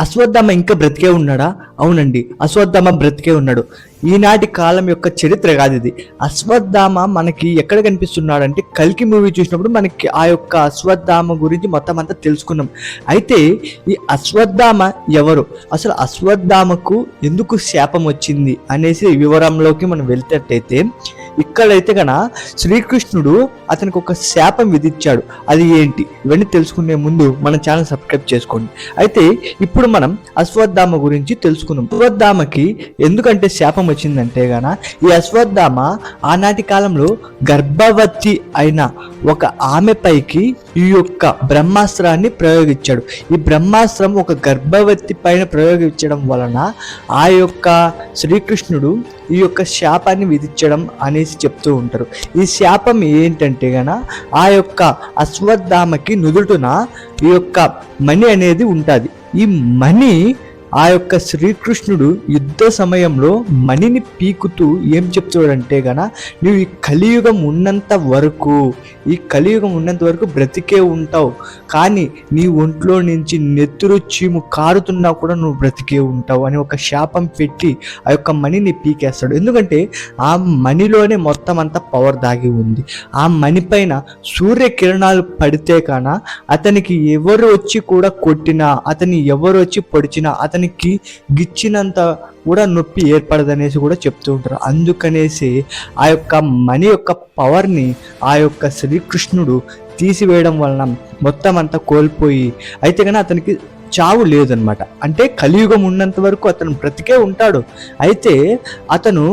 అశ్వత్థామ ఇంకా బ్రతికే ఉన్నాడా? అవునండి అశ్వత్థామ బ్రతికే ఉన్నాడు. ఈనాటి కాలం యొక్క చరిత్ర కాదు ఇది. అశ్వత్థామ మనకి ఎక్కడ కనిపిస్తున్నాడంటే కల్కి మూవీ చూసినప్పుడు మనకి ఆ యొక్క అశ్వత్థామ గురించి మొత్తం అంతా తెలుసుకున్నాం. అయితే ఈ అశ్వత్థామ ఎవరు? అసలు అశ్వత్థామకు ఎందుకు శాపం వచ్చింది అనేసి వివరంలోకి మనం వెళ్తేటైతే ఇక్కడైతే కన శ్రీకృష్ణుడు అతనికి ఒక శాపం విధించాడు అది ఏంటి? ఇవన్నీ తెలుసుకునే ముందు మన ఛానల్ సబ్స్క్రైబ్ చేసుకోండి. అయితే ఇప్పుడు మనం అశ్వత్థామ గురించి తెలుసుకుందాం. అశ్వత్థామకి ఎందుకంటే శాపం వచ్చిందంటే గాన ఈ అశ్వత్థామ ఆనాటి కాలంలో గర్భవతి అయిన ఒక ఆమె పైకి ఈ యొక్క బ్రహ్మాస్త్రాన్ని ప్రయోగించాడు. ఈ బ్రహ్మాస్త్రం ఒక గర్భవతి పైన ప్రయోగించడం వలన ఆ యొక్క శ్రీకృష్ణుడు ఈ యొక్క శాపాన్ని విధించడం అనేసి చెప్తూ ఉంటారు. ఈ శాపం ఏంటంటే గన ఆ యొక్క అశ్వత్థామకి నుదుటున ఈ యొక్క మణి అనేది ఉంటుంది. ఈ మణి ఆ యొక్క శ్రీకృష్ణుడు యుద్ధ సమయంలో మణిని పీకుతూ ఏం చెప్తాడంటే గన నువ్వు ఈ కలియుగం ఉన్నంత వరకు ఈ కలియుగం ఉన్నంత వరకు బ్రతికే ఉంటావు. కానీ నీ ఒంట్లో నుంచి నెత్తురు చీము కారుతున్నా కూడా నువ్వు బ్రతికే ఉంటావు అని ఒక శాపం పెట్టి ఆ యొక్క మణిని పీకేస్తాడు. ఎందుకంటే ఆ మణిలోనే మొత్తం అంతా పవర్ దాగి ఉంది. ఆ మణి పైన సూర్యకిరణాలు పడితే కాన అతనికి ఎవరు వచ్చి కూడా కొట్టినా అతని ఎవరు వచ్చి పొడిచినా అతని దానికి గిచ్చినంత కూడా నొప్పి ఏర్పడదనేసి కూడా చెప్తూ ఉంటారు. అందుకనేసి ఆ యొక్క మణి యొక్క పవర్ని ఆ యొక్క శ్రీకృష్ణుడు తీసివేయడం వలన మొత్తం అంతా కోల్పోయి అయితే కానీ అతనికి చావు లేదనమాట. అంటే కలియుగం ఉన్నంత వరకు అతను బ్రతికే ఉంటాడు. అయితే అతను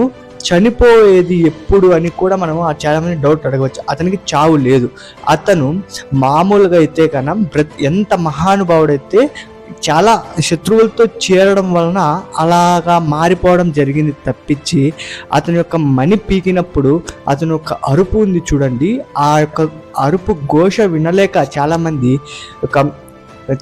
చనిపోయేది ఎప్పుడు అని కూడా మనం ఆ చాలామంది డౌట్ అడగవచ్చు. అతనికి చావు లేదు. అతను మామూలుగా అయితే కన్నా ఎంత మహానుభావుడైతే చాలా శత్రువులతో చేరడం వలన అలాగా మారిపోవడం జరిగింది తప్పించి అతని యొక్క మణి పీకినప్పుడు అతని యొక్క అరుపు ఉంది చూడండి. ఆ యొక్క అరుపు ఘోష వినలేక చాలామంది ఒక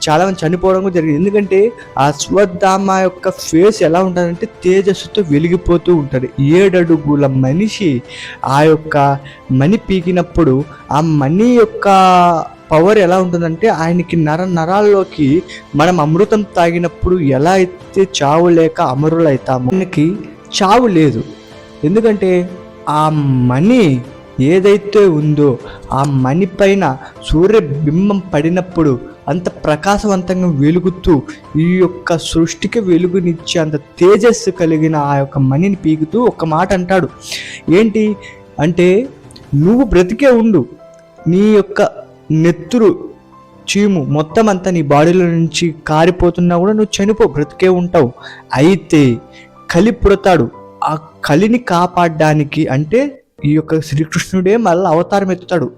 చాలామంది చనిపోవడం కూడా జరిగింది. ఎందుకంటే ఆ అశ్వత్థామ యొక్క ఫేస్ ఎలా ఉంటుందంటే తేజస్సుతో వెలిగిపోతూ ఉంటుంది. ఏడడుగుల మనిషి ఆ యొక్క మణి పీకినప్పుడు ఆ మణి యొక్క పవర్ ఎలా ఉంటుందంటే ఆయనకి నర నరాల్లోకి మనం అమృతం తాగినప్పుడు ఎలా అయితే చావు లేక అమరులు అవుతామో ఆయనకి చావు లేదు. ఎందుకంటే ఆ మణి ఏదైతే ఉందో ఆ మణి పైన సూర్యబింబం పడినప్పుడు అంత ప్రకాశవంతంగా వెలుగుతూ ఈ యొక్క సృష్టికి వెలుగునిచ్చే అంత తేజస్సు కలిగిన ఆ యొక్క మణిని పీకుతూ ఒక మాట అంటాడు. ఏంటి? అంటే నువ్వు బ్రతికే ఉండు. నీ యొక్క నెత్తురు చీము మొత్తం అంతా నీ బాడీలో నుంచి కారిపోతున్నా కూడా నువ్వు చనిపో బ్రతికే ఉంటావు. అయితే కలి పుడతాడు ఆ కలిని కాపాడడానికి అంటే ఈ యొక్క శ్రీకృష్ణుడే మళ్ళీ అవతారం ఎత్తుతాడు.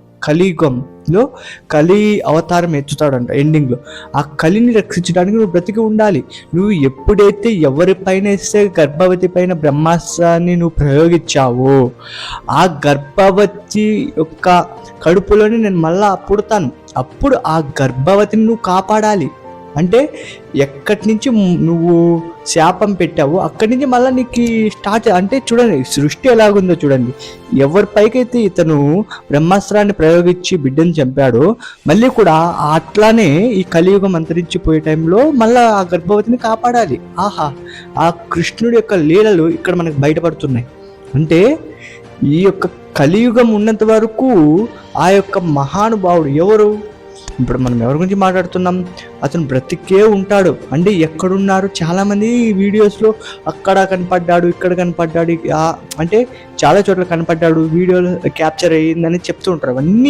కలియుగంలో కలి అవతారం ఎత్తుతాడంట ఎండింగ్లో ఆ కలిని రక్షించడానికి నువ్వు బ్రతికి ఉండాలి. నువ్వు ఎప్పుడైతే ఎవరిపైన ఇస్తే గర్భవతి పైన బ్రహ్మాస్త్రాన్ని నువ్వు ప్రయోగించావో ఆ గర్భవతి యొక్క కడుపులోనే నేను మళ్ళా పుడతాను. అప్పుడు ఆ గర్భవతిని నువ్వు కాపాడాలి. అంటే ఎక్కడి నుంచి నువ్వు శాపం పెట్టావో అక్కడి నుంచి మళ్ళీ నీకు స్టార్ట్ అంటే చూడండి సృష్టి ఎలాగుందో చూడండి. ఎవరి పైకైతే ఇతను బ్రహ్మాస్త్రాన్ని ప్రయోగించి బిడ్డను చంపాడో మళ్ళీ కూడా అట్లానే ఈ కలియుగం అంతరించిపోయే టైంలో మళ్ళీ ఆ గర్భవతిని కాపాడాలి. ఆహా ఆ కృష్ణుడి యొక్క లీలలు ఇక్కడ మనకు బయటపడుతున్నాయి. అంటే ఈ యొక్క కలియుగం ఉన్నంత వరకు ఆ యొక్క మహానుభావుడు ఎవరు? ఇప్పుడు మనం ఎవరి గురించి మాట్లాడుతున్నాం? అతను బ్రతికే ఉంటాడు. అంటే ఎక్కడున్నారు? చాలామంది వీడియోస్లో అక్కడ కనపడ్డాడు ఇక్కడ కనపడ్డాడు అంటే చాలా చోట్ల కనపడ్డాడు వీడియోలో క్యాప్చర్ అయ్యిందని చెప్తూ ఉంటారు. అవన్నీ